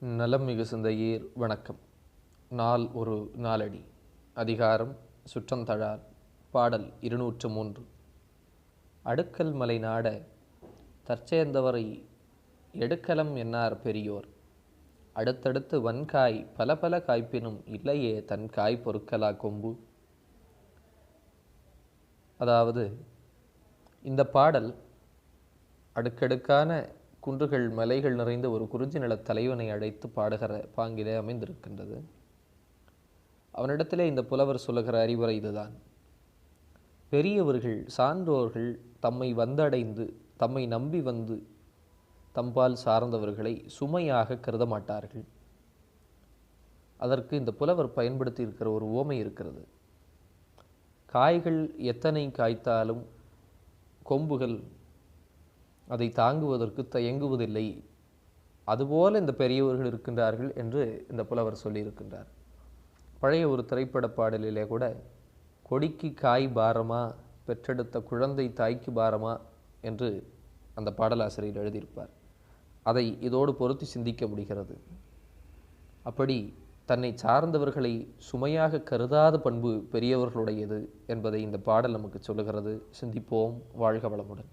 நலம் மிகு சிந்தையீர் வணக்கம். நாள் ஒரு நாளடி. அதிகாரம் சுற்றந்தழார் பாடல் இருநூற்று மூன்று. அடுக்கல் மலை நாட தற்சேர்ந்தவரை எடுக்கலம் என்னார் பெரியோர்? அடுத்தடுத்து வன்காய் பல பல காய்ப்பினும் இல்லையே தன் காய் பொருட்களா கொம்பு? அதாவது இந்த பாடல் அடுக்கடுக்கான குன்றுகள் மலைகள் நிறைந்த ஒரு குறிஞ்சி நில தலைவனை அழைத்து பாடுகிற பாங்கிலே அமைந்திருக்கின்றது. அவனிடத்திலே இந்த புலவர் சொல்லுகிற அறிவுரை இதுதான். பெரியவர்கள் சான்றோர்கள் தம்மை வந்தடைந்து தம்மை நம்பி வந்து தம்பால் சார்ந்தவர்களை சுமையாக கருத மாட்டார்கள் அதற்கு இந்த புலவர் பயன்படுத்தி இருக்கிற ஒரு ஓமை இருக்கிறது. காய்கள் எத்தனை காய்த்தாலும் கொம்புகள் அதை தாங்குவதற்கு தயங்குவதில்லை. அதுபோல் இந்த பெரியவர்கள் இருக்கின்றார்கள் என்று இந்த புலவர் சொல்லியிருக்கின்றார். பழைய ஒரு திரைப்பட பாடலிலே கூட கொடிக்கு காய் பாரமா பெற்றெடுத்த குழந்தை தாய்க்கு பாரமா என்று அந்த பாடலாசிரியர் எழுதியிருப்பார். அதை இதோடு பொருத்தி சிந்திக்க முடிகிறது. அப்படி தன்னை சார்ந்தவர்களை சுமையாக கருதாத பண்பு பெரியவர்களுடையது என்பதை இந்த பாடல் நமக்கு சொல்லுகிறது. சிந்திப்போம் வாழ்க வளமுடன்.